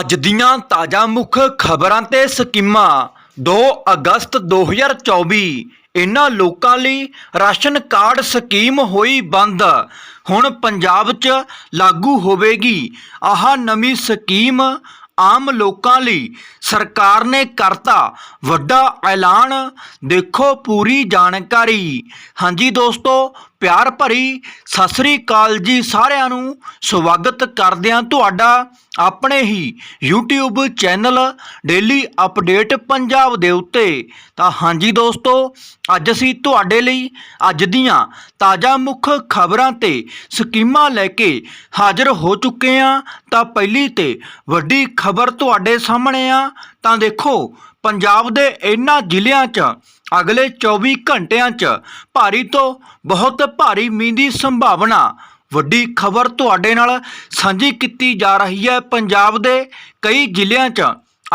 ਅੱਜ ਦੀਆਂ ਤਾਜ਼ਾ ਮੁੱਖ ਖਬਰਾਂ ਤੇ ਸਕੀਮਾਂ। 2 ਅਗਸਤ 2024 ਇਹਨਾਂ ਲੋਕਾਂ ਲਈ ਰਾਸ਼ਨ ਕਾਰਡ ਸਕੀਮ ਹੋਈ ਬੰਦ। ਹੁਣ ਪੰਜਾਬ 'ਚ ਲਾਗੂ ਹੋਵੇਗੀ ਆਹ ਨਵੀਂ ਸਕੀਮ। ਆਮ ਲੋਕਾਂ ਲਈ ਸਰਕਾਰ ਨੇ ਕਰਤਾ ਵੱਡਾ ਐਲਾਨ। ਦੇਖੋ ਪੂਰੀ ਜਾਣਕਾਰੀ। ਹਾਂਜੀ ਦੋਸਤੋ ਪਿਆਰ ਭਰੀ ਸਤਿ ਸ੍ਰੀ ਅਕਾਲ ਜੀ ਸਾਰਿਆਂ ਨੂੰ। ਸਵਾਗਤ ਕਰਦੇ ਹਾਂ ਤੁਹਾਡਾ ਆਪਣੇ ਹੀ YouTube channel daily update Punjab ਦੇ ਉੱਤੇ। ਤਾਂ ਹਾਂਜੀ ਦੋਸਤੋ, ਅੱਜ ਅਸੀਂ ਤੁਹਾਡੇ ਲਈ ਅੱਜ ਦੀਆਂ ਤਾਜ਼ਾ ਮੁੱਖ ਖਬਰਾਂ ਤੇ ਸਕੀਮਾਂ ਲੈ ਕੇ ਹਾਜ਼ਰ ਹੋ ਚੁੱਕੇ ਹਾਂ। ਤਾਂ ਪਹਿਲੀ ਤੇ ਵੱਡੀ ਖਬਰ ਤੁਹਾਡੇ ਸਾਹਮਣੇ ਆ। ਤਾਂ ਦੇਖੋ, ਪੰਜਾਬ ਦੇ ਇਹਨਾਂ ਜ਼ਿਲ੍ਹਿਆਂ 'ਚ ਅਗਲੇ 24 ਘੰਟਿਆਂ 'ਚ ਭਾਰੀ ਤੋਂ ਬਹੁਤ ਭਾਰੀ ਮੀਂਹ ਦੀ ਸੰਭਾਵਨਾ। ਵੱਡੀ ਖਬਰ ਤੁਹਾਡੇ ਨਾਲ ਸਾਂਝੀ ਕੀਤੀ ਜਾ ਰਹੀ ਹੈ ਪੰਜਾਬ ਦੇ ਕਈ ਜ਼ਿਲ੍ਹਿਆਂ 'ਚ।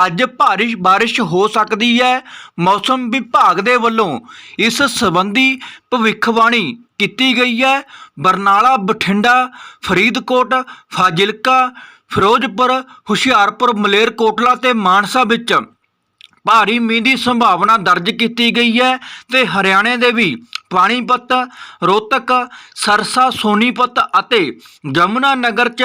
ਅੱਜ ਭਾਰੀ ਬਾਰਿਸ਼ ਹੋ ਸਕਦੀ ਹੈ ਮੌਸਮ ਵਿਭਾਗ ਦੇ ਵੱਲੋਂ। ਇਸ ਸੰਬੰਧੀ ਭਵਿੱਖਬਾਣੀ ਕੀਤੀ ਗਈ ਹੈ। ਬਰਨਾਲਾ, ਬਠਿੰਡਾ, ਫਰੀਦਕੋਟ, ਫਾਜ਼ਿਲਕਾ, ਫਿਰੋਜ਼ਪੁਰ, ਹੁਸ਼ਿਆਰਪੁਰ, ਮਲੇਰਕੋਟਲਾ ਤੇ ਮਾਨਸਾ ਵਿੱਚ ਭਾਰੀ ਮੀਂਹ ਦੀ ਸੰਭਾਵਨਾ ਦਰਜ ਕੀਤੀ ਗਈ ਹੈ ਤੇ ਹਰਿਆਣੇ ਦੇ ਵੀ ਪਾਣੀਪਤ, ਰੋਹਤਕ, ਸਰਸਾ, ਸੋਨੀਪਤ ਅਤੇ ਜਮੁਨਾ ਨਗਰ 'ਚ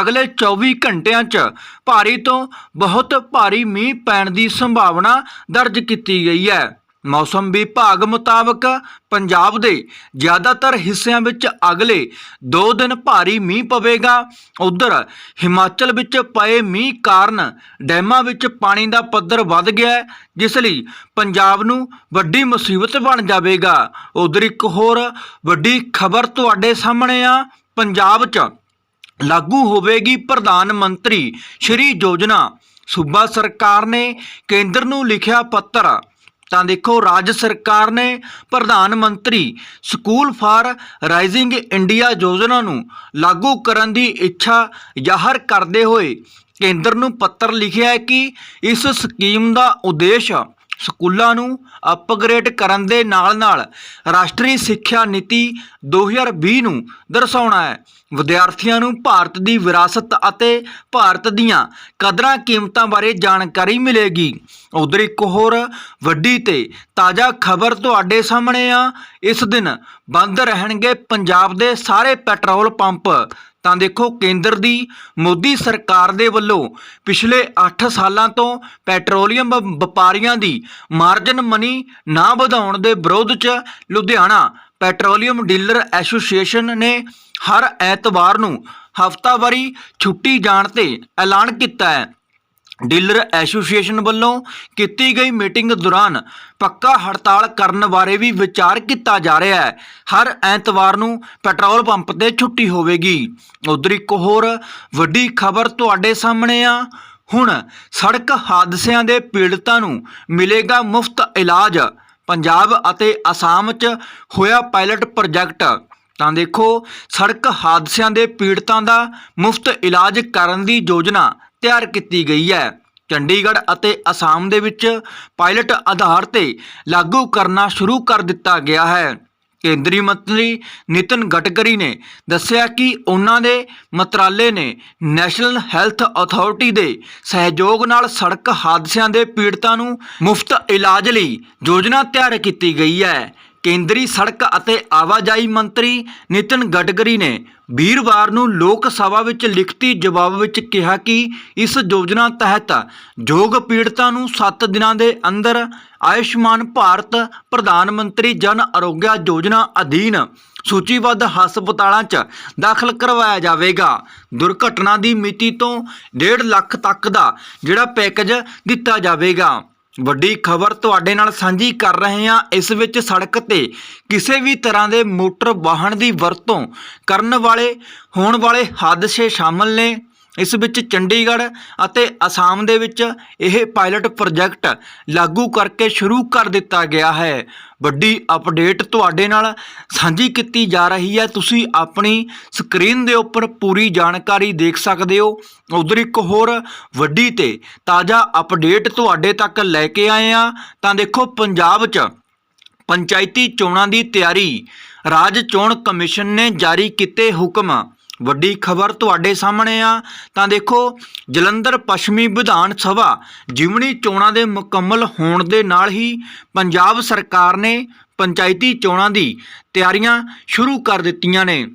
ਅਗਲੇ 24 ਘੰਟਿਆਂ 'ਚ ਭਾਰੀ ਤੋਂ ਬਹੁਤ ਭਾਰੀ ਮੀਂਹ ਪੈਣ ਦੀ ਸੰਭਾਵਨਾ ਦਰਜ ਕੀਤੀ ਗਈ ਹੈ। ਮੌਸਮ ਵਿਭਾਗ ਮੁਤਾਬਕ ਪੰਜਾਬ ਦੇ ਜ਼ਿਆਦਾਤਰ ਹਿੱਸਿਆਂ ਵਿੱਚ ਅਗਲੇ 2 ਦਿਨ ਭਾਰੀ ਮੀਂਹ ਪਵੇਗਾ। ਉਧਰ ਹਿਮਾਚਲ ਵਿੱਚ ਪਏ ਮੀਂਹ ਕਾਰਨ ਡੈਮਾਂ ਵਿੱਚ ਪਾਣੀ ਦਾ ਪੱਧਰ ਵੱਧ ਗਿਆ ਜਿਸ ਲਈ ਪੰਜਾਬ ਨੂੰ ਵੱਡੀ ਮੁਸੀਬਤ ਬਣ ਜਾਵੇਗਾ। ਉਧਰ ਇੱਕ ਹੋਰ ਵੱਡੀ ਖਬਰ ਤੁਹਾਡੇ ਸਾਹਮਣੇ ਆ। ਪੰਜਾਬ 'ਚ ਲਾਗੂ ਹੋਵੇਗੀ ਪ੍ਰਧਾਨ ਮੰਤਰੀ ਸ਼੍ਰੀ ਯੋਜਨਾ। ਸੂਬਾ ਸਰਕਾਰ ਨੇ ਕੇਂਦਰ ਨੂੰ ਲਿਖਿਆ ਪੱਤਰ ਤਾਂ ਦੇਖੋ, ਰਾਜ ਸਰਕਾਰ ਨੇ ਪ੍ਰਧਾਨ ਮੰਤਰੀ ਸਕੂਲ ਫਾਰ ਰਾਈਜ਼ਿੰਗ ਇੰਡੀਆ ਯੋਜਨਾ ਨੂੰ ਲਾਗੂ ਕਰਨ ਦੀ ਇੱਛਾ ਜ਼ਾਹਰ ਕਰਦੇ ਹੋਏ ਕੇਂਦਰ ਨੂੰ ਪੱਤਰ ਲਿਖਿਆ ਹੈ ਕਿ ਇਸ ਸਕੀਮ ਦਾ ਉਦੇਸ਼ ਸਕੂਲਾਂ ਨੂੰ ਅਪਗ੍ਰੇਡ ਕਰਨ ਦੇ ਨਾਲ-ਨਾਲ ਰਾਸ਼ਟਰੀ ਸਿੱਖਿਆ ਨੀਤੀ 2020 ਨੂੰ ਦਰਸਾਉਣਾ ਹੈ। ਵਿਦਿਆਰਥੀਆਂ ਨੂੰ ਭਾਰਤ ਦੀ ਵਿਰਾਸਤ ਅਤੇ ਭਾਰਤ ਦੀਆਂ ਕਦਰਾਂ ਕੀਮਤਾਂ ਬਾਰੇ ਜਾਣਕਾਰੀ ਮਿਲੇਗੀ। ਉਧਰ ਇੱਕ ਹੋਰ ਵੱਡੀ ਤੇ ਤਾਜ਼ਾ ਖਬਰ ਤੁਹਾਡੇ ਸਾਹਮਣੇ ਆ। ਇਸ ਦਿਨ ਬੰਦ ਰਹਿਣਗੇ ਪੰਜਾਬ ਦੇ ਸਾਰੇ ਪੈਟਰੋਲ ਪੰਪ। ਤਾਂ ਦੇਖੋ ਕੇਂਦਰ ਦੀ ਮੋਦੀ ਸਰਕਾਰ ਦੇ ਵੱਲੋਂ ਪਿਛਲੇ 8 ਸਾਲਾਂ ਤੋਂ ਪੈਟਰੋਲੀਅਮ ਵ- ਵਪਾਰੀਆਂ ਦੀ ਮਾਰਜਨ ਮਨੀ ਨਾ ਵਧਾਉਣ ਦੇ ਵਿਰੋਧ 'ਚ ਲੁਧਿਆਣਾ ਪੈਟਰੋਲੀਅਮ ਡੀਲਰ ਐਸੋਸੀਏਸ਼ਨ ਨੇ ਹਰ ਐਤਵਾਰ ਨੂੰ ਹਫ਼ਤਾਵਾਰੀ ਛੁੱਟੀ ਜਾਣ ਤੇ ਐਲਾਨ ਕੀਤਾ ਹੈ। ਡੀਲਰ ਐਸੋਸੀਏਸ਼ਨ ਵੱਲੋਂ ਕੀਤੀ ਗਈ ਮੀਟਿੰਗ ਦੌਰਾਨ ਪੱਕਾ ਹੜਤਾਲ ਕਰਨ ਬਾਰੇ ਵੀ ਵਿਚਾਰ ਕੀਤਾ ਜਾ ਰਿਹਾ ਹੈ। ਹਰ ਐਤਵਾਰ ਨੂੰ ਪੈਟਰੋਲ ਪੰਪ ਤੇ ਛੁੱਟੀ ਹੋਵੇਗੀ। ਉਧਰ ਇੱਕ ਹੋਰ ਵੱਡੀ ਖਬਰ ਤੁਹਾਡੇ ਸਾਹਮਣੇ ਆ। ਹੁਣ ਸੜਕ ਹਾਦਸਿਆਂ ਦੇ ਪੀੜਤਾਂ ਨੂੰ ਮਿਲੇਗਾ ਮੁਫਤ ਇਲਾਜ। ਪੰਜਾਬ ਅਤੇ ਅਸਾਮ 'ਚ ਹੋਇਆ ਪਾਇਲਟ ਪ੍ਰੋਜੈਕਟ ਤਾਂ ਦੇਖੋ, ਸੜਕ ਹਾਦਸਿਆਂ ਦੇ ਪੀੜਤਾਂ ਦਾ ਮੁਫਤ ਇਲਾਜ ਕਰਨ ਦੀ ਯੋਜਨਾ ਤਿਆਰ ਕੀਤੀ ਗਈ ਹੈ। ਚੰਡੀਗੜ੍ਹ ਅਤੇ ਅਸਾਮ ਦੇ ਵਿੱਚ ਪਾਇਲਟ ਆਧਾਰ ਤੇ ਲਾਗੂ ਕਰਨਾ ਸ਼ੁਰੂ ਕਰ ਦਿੱਤਾ ਗਿਆ ਹੈ। ਕੇਂਦਰੀ ਮੰਤਰੀ ਨਿਤਨ ਗਡਕਰੀ ਨੇ ਦੱਸਿਆ ਕਿ ਉਹਨਾਂ ਦੇ ਮੰਤਰਾਲੇ ਨੇ ਨੈਸ਼ਨਲ ਹੈਲਥ ਅਥਾਰਟੀ ਦੇ ਸਹਿਯੋਗ ਨਾਲ ਸੜਕ ਹਾਦਸਿਆਂ ਦੇ ਪੀੜਤਾਂ ਨੂੰ ਮੁਫਤ ਇਲਾਜ ਲਈ ਯੋਜਨਾ ਤਿਆਰ ਕੀਤੀ ਗਈ ਹੈ। ਕੇਂਦਰੀ ਸੜਕ ਅਤੇ ਆਵਾਜਾਈ ਮੰਤਰੀ ਨਿਤਿਨ ਗਡਕਰੀ ਨੇ ਵੀਰਵਾਰ ਨੂੰ ਲੋਕ ਸਭਾ ਵਿੱਚ ਲਿਖਤੀ ਜਵਾਬ ਵਿੱਚ ਕਿਹਾ ਕਿ ਇਸ ਯੋਜਨਾ ਤਹਿਤ ਯੋਗ ਪੀੜਤਾਂ ਨੂੰ 7 ਦਿਨਾਂ ਦੇ ਅੰਦਰ ਆਯੁਸ਼ਮਾਨ ਭਾਰਤ ਪ੍ਰਧਾਨ ਮੰਤਰੀ ਜਨ ਅਰੋਗਿਆ ਯੋਜਨਾ ਅਧੀਨ ਸੂਚੀਬੱਧ ਹਸਪਤਾਲਾਂ 'ਚ ਦਾਖਲ ਕਰਵਾਇਆ ਜਾਵੇਗਾ। ਦੁਰਘਟਨਾ ਦੀ ਮਿਤੀ ਤੋਂ 1.5 ਲੱਖ ਤੱਕ ਦਾ ਜਿਹੜਾ ਪੈਕੇਜ ਦਿੱਤਾ ਜਾਵੇਗਾ। ਵੱਡੀ ਖਬਰ ਤੁਹਾਡੇ ਨਾਲ ਸਾਂਝੀ ਕਰ ਰਹੇ ਹਾਂ। ਇਸ ਵਿੱਚ ਸੜਕ ਤੇ ਕਿਸੇ ਵੀ ਤਰ੍ਹਾਂ ਦੇ ਮੋਟਰ ਵਾਹਨ ਦੀ ਵਰਤੋਂ ਕਰਨ ਵਾਲੇ, ਹੋਣ ਵਾਲੇ ਹਾਦਸੇ ਸ਼ਾਮਲ ਨੇ। ਇਸ ਵਿੱਚ ਚੰਡੀਗੜ੍ਹ ਅਤੇ ਅਸਾਮ ਦੇ ਵਿੱਚ ਇਹ ਪਾਇਲਟ ਪ੍ਰੋਜੈਕਟ ਲਾਗੂ ਕਰਕੇ ਸ਼ੁਰੂ ਕਰ ਦਿੱਤਾ ਗਿਆ ਹੈ। ਵੱਡੀ ਅਪਡੇਟ ਤੁਹਾਡੇ ਨਾਲ ਸਾਂਝੀ ਕੀਤੀ ਜਾ ਰਹੀ ਹੈ। ਤੁਸੀਂ ਆਪਣੀ ਸਕਰੀਨ ਦੇ ਉੱਪਰ ਪੂਰੀ ਜਾਣਕਾਰੀ ਦੇਖ ਸਕਦੇ ਹੋ। ਉਧਰ ਇੱਕ ਹੋਰ ਵੱਡੀ ਤੇ ਤਾਜ਼ਾ ਅਪਡੇਟ ਤੁਹਾਡੇ ਤੱਕ ਲੈ ਕੇ ਆਏ ਆ ਤਾਂ ਦੇਖੋ, ਪੰਜਾਬ 'ਚ ਪੰਚਾਇਤੀ ਚੋਣਾਂ ਦੀ ਤਿਆਰੀ। ਰਾਜ ਚੋਣ ਕਮਿਸ਼ਨ ਨੇ ਜਾਰੀ ਕੀਤੇ ਹੁਕਮ। ਵੱਡੀ ਖਬਰ ਤੁਹਾਡੇ ਸਾਹਮਣੇ ਆ। ਤਾਂ ਦੇਖੋ, ਜਲੰਧਰ ਪੱਛਮੀ ਵਿਧਾਨ ਸਭਾ ਜਿਮਣੀ ਚੋਣਾਂ ਦੇ ਮੁਕੰਮਲ ਹੋਣ ਦੇ ਨਾਲ ਹੀ ਪੰਜਾਬ ਸਰਕਾਰ ਨੇ ਪੰਚਾਇਤੀ ਚੋਣਾਂ ਦੀ ਤਿਆਰੀਆਂ ਸ਼ੁਰੂ ਕਰ ਦਿੱਤੀਆਂ ਨੇ।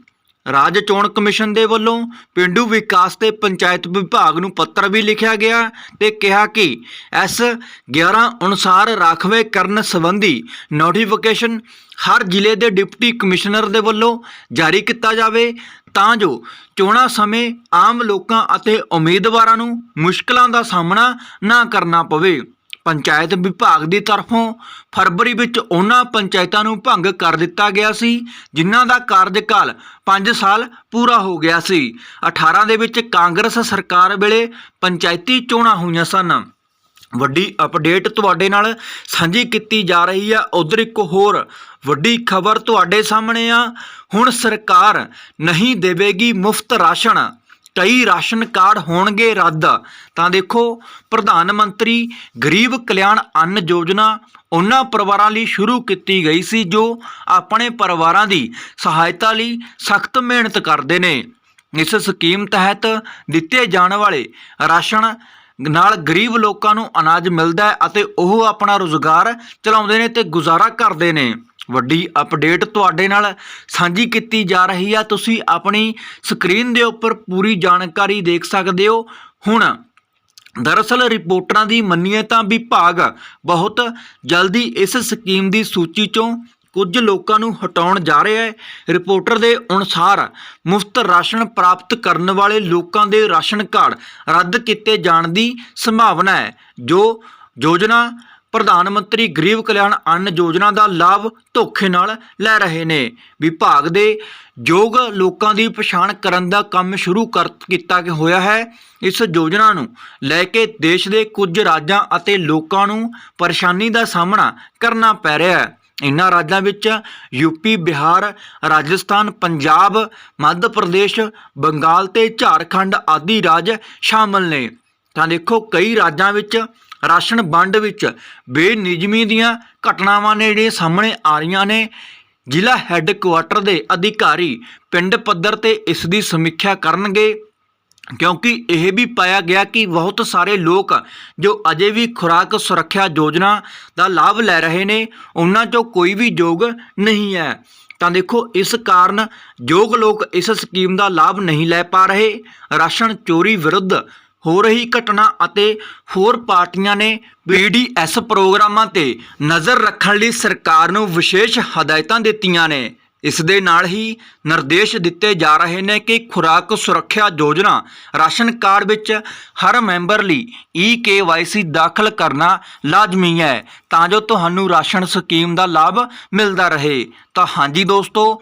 ਰਾਜ ਚੋਣ ਕਮਿਸ਼ਨ ਦੇ ਵੱਲੋਂ ਪਿੰਡੂ ਵਿਕਾਸ ਤੇ ਪੰਚਾਇਤ ਵਿਭਾਗ ਨੂੰ ਪੱਤਰ ਵੀ ਲਿਖਿਆ ਗਿਆ ਤੇ ਕਿਹਾ ਕਿ ਐਸ 11 ਅਨੁਸਾਰ ਰਾਖਵੇ ਕਰਨ ਸੰਬੰਧੀ ਨੋਟੀਫਿਕੇਸ਼ਨ ਹਰ ਜ਼ਿਲ੍ਹੇ ਦੇ ਡਿਪਟੀ ਕਮਿਸ਼ਨਰ ਦੇ ਵੱਲੋਂ ਜਾਰੀ ਕੀਤਾ ਜਾਵੇ। ਤਾਂ ਜੋ ਚੋਣਾਂ ਸਮੇਂ ਆਮ ਲੋਕਾਂ ਅਤੇ ਉਮੀਦਵਾਰਾਂ ਨੂੰ ਮੁਸ਼ਕਲਾਂ ਦਾ ਸਾਹਮਣਾ ਨਾ ਕਰਨਾ ਪਵੇ। ਪੰਚਾਇਤ ਵਿਭਾਗ ਦੀ ਤਰਫੋਂ ਫਰਵਰੀ ਵਿੱਚ ਉਹਨਾਂ ਪੰਚਾਇਤਾਂ ਨੂੰ ਭੰਗ ਕਰ ਦਿੱਤਾ ਗਿਆ ਸੀ, ਜਿਨ੍ਹਾਂ ਦਾ ਕਾਰਜਕਾਲ 5 ਸਾਲ ਪੂਰਾ ਹੋ ਗਿਆ ਸੀ। 18 ਦੇ ਵਿੱਚ ਕਾਂਗਰਸ ਸਰਕਾਰ ਵੇਲੇ ਪੰਚਾਇਤੀ ਚੋਣਾਂ ਹੋਈਆਂ ਸਨ। ਵੱਡੀ ਅਪਡੇਟ ਤੁਹਾਡੇ ਨਾਲ ਸਾਂਝੀ ਕੀਤੀ ਜਾ ਰਹੀ ਆ। ਉਧਰ ਇੱਕ ਹੋਰ ਵੱਡੀ ਖਬਰ ਤੁਹਾਡੇ ਸਾਹਮਣੇ ਆ। ਹੁਣ ਸਰਕਾਰ ਨਹੀਂ ਦੇਵੇਗੀ ਮੁਫਤ ਰਾਸ਼ਨ। ਕਈ ਰਾਸ਼ਨ ਕਾਰਡ ਹੋਣਗੇ ਰੱਦ। ਤਾਂ ਦੇਖੋ, ਪ੍ਰਧਾਨ ਮੰਤਰੀ ਗਰੀਬ ਕਲਿਆਣ ਅੰਨ ਯੋਜਨਾ ਉਹਨਾਂ ਪਰਿਵਾਰਾਂ ਲਈ ਸ਼ੁਰੂ ਕੀਤੀ ਗਈ ਸੀ, ਜੋ ਆਪਣੇ ਪਰਿਵਾਰਾਂ ਦੀ ਸਹਾਇਤਾ ਲਈ ਸਖਤ ਮਿਹਨਤ ਕਰਦੇ ਨੇ। ਇਸ ਸਕੀਮ ਤਹਿਤ ਦਿੱਤੇ ਜਾਣ ਵਾਲੇ ਰਾਸ਼ਨ ਨਾਲ ਗਰੀਬ ਲੋਕਾਂ ਨੂੰ ਅਨਾਜ ਮਿਲਦਾ ਹੈ ਅਤੇ ਉਹ ਆਪਣਾ ਰੋਜ਼ਗਾਰ ਚਲਾਉਂਦੇ ਨੇ ਤੇ ਗੁਜ਼ਾਰਾ ਕਰਦੇ ਨੇ। ਵੱਡੀ ਅਪਡੇਟ ਤੁਹਾਡੇ ਨਾਲ ਸਾਂਝੀ ਕੀਤੀ ਜਾ ਰਹੀ ਆ। ਤੁਸੀਂ ਆਪਣੀ ਸਕਰੀਨ ਦੇ ਉੱਪਰ ਪੂਰੀ ਜਾਣਕਾਰੀ ਦੇਖ ਸਕਦੇ ਹੋ। ਹੁਣ ਦਰਅਸਲ ਰਿਪੋਰਟਰਾਂ ਦੀ ਮੰਨੀਏ ਤਾਂ ਵਿਭਾਗ ਬਹੁਤ ਜਲਦੀ ਇਸ ਸਕੀਮ ਦੀ ਸੂਚੀ ਚੋਂ ਕੁਝ ਲੋਕਾਂ ਨੂੰ ਹਟਾਉਣ ਜਾ ਰਿਹਾ ਹੈ। ਰਿਪੋਰਟਰ ਦੇ ਅਨੁਸਾਰ ਮੁਫਤ ਰਾਸ਼ਨ ਪ੍ਰਾਪਤ ਕਰਨ ਵਾਲੇ ਲੋਕਾਂ ਦੇ ਰਾਸ਼ਨ ਕਾਰਡ ਰੱਦ ਕੀਤੇ ਜਾਣ ਦੀ ਸੰਭਾਵਨਾ ਹੈ, ਜੋ ਯੋਜਨਾ ਪ੍ਰਧਾਨ ਮੰਤਰੀ ਗਰੀਬ ਕਲਿਆਣ ਅੰਨ ਯੋਜਨਾ ਦਾ ਲਾਭ ਧੋਖੇ ਨਾਲ ਲੈ ਰਹੇ ਨੇ। ਵਿਭਾਗ ਦੇ ਯੋਗ ਲੋਕਾਂ ਦੀ ਪਛਾਣ ਕਰਨ ਦਾ ਕੰਮ ਸ਼ੁਰੂ ਕਰ ਕੀਤਾ ਹੋਇਆ ਹੈ। ਇਸ ਯੋਜਨਾ ਨੂੰ ਲੈ ਕੇ ਦੇਸ਼ ਦੇ ਕੁਝ ਰਾਜਾਂ ਅਤੇ ਲੋਕਾਂ ਨੂੰ ਪਰੇਸ਼ਾਨੀ ਦਾ ਸਾਹਮਣਾ ਕਰਨਾ ਪੈ ਰਿਹਾ ਹੈ। ਇਹਨਾਂ ਰਾਜਾਂ ਵਿੱਚ ਯੂਪੀ, ਬਿਹਾਰ, ਰਾਜਸਥਾਨ, ਪੰਜਾਬ, ਮੱਧ ਪ੍ਰਦੇਸ਼, ਬੰਗਾਲ ਤੇ ਝਾਰਖੰਡ ਆਦਿ ਰਾਜ ਸ਼ਾਮਲ ਨੇ। ਤਾਂ ਦੇਖੋ, ਕਈ ਰਾਜਾਂ ਵਿੱਚ ਰਾਸ਼ਨ ਵੰਡ ਵਿੱਚ ਬੇਨਿਯਮੀ ਦੀਆਂ ਘਟਨਾਵਾਂ ਨੇ ਜਿਹੜੀਆਂ ਸਾਹਮਣੇ ਆ ਰਹੀਆਂ ਨੇ। ਜ਼ਿਲ੍ਹਾ ਹੈੱਡਕੁਆਟਰ ਦੇ ਅਧਿਕਾਰੀ ਪਿੰਡ ਪੱਧਰ ਤੇ ਇਸ ਦੀ ਸਮੀਖਿਆ ਕਰਨਗੇ। ਕਿਉਂਕਿ ਇਹ ਵੀ ਪਾਇਆ ਗਿਆ ਕਿ ਬਹੁਤ ਸਾਰੇ ਲੋਕ ਜੋ ਅਜੇ ਵੀ ਖੁਰਾਕ ਸੁਰੱਖਿਆ ਯੋਜਨਾ ਦਾ ਲਾਭ ਲੈ ਰਹੇ ਨੇ, ਉਹਨਾਂ 'ਚੋਂ ਕੋਈ ਵੀ ਯੋਗ ਨਹੀਂ ਹੈ। ਤਾਂ ਦੇਖੋ, ਇਸ ਕਾਰਨ ਯੋਗ ਲੋਕ ਇਸ ਸਕੀਮ ਦਾ ਲਾਭ ਨਹੀਂ ਲੈ ਪਾ ਰਹੇ। ਰਾਸ਼ਨ ਚੋਰੀ ਵਿਰੁੱਧ ਹੋ ਰਹੀ ਘਟਨਾ ਅਤੇ ਹੋਰ ਪਾਰਟੀਆਂ ਨੇ ਬੀਡੀਐਸ ਪ੍ਰੋਗਰਾਮਾਂ ਤੇ ਨਜ਼ਰ ਰੱਖਣ ਲਈ ਸਰਕਾਰ ਨੂੰ ਵਿਸ਼ੇਸ਼ ਹਦਾਇਤਾਂ ਦਿੱਤੀਆਂ ਨੇ। ਇਸ ਦੇ ਨਾਲ ਹੀ ਨਿਰਦੇਸ਼ ਦਿੱਤੇ ਜਾ ਰਹੇ ਨੇ ਕਿ ਖੁਰਾਕ ਸੁਰੱਖਿਆ ਯੋਜਨਾ ਰਾਸ਼ਨ ਕਾਰਡ ਵਿੱਚ ਹਰ ਮੈਂਬਰ ਲਈ ਈ ਕੇਵਾਈਸੀ ਦਾਖਲ ਕਰਨਾ ਲਾਜ਼ਮੀ ਹੈ। ਤਾਂ ਜੋ ਤੁਹਾਨੂੰ ਰਾਸ਼ਨ ਸਕੀਮ ਦਾ ਲਾਭ ਮਿਲਦਾ ਰਹੇ। ਤਾਂ ਹਾਂਜੀ ਦੋਸਤੋ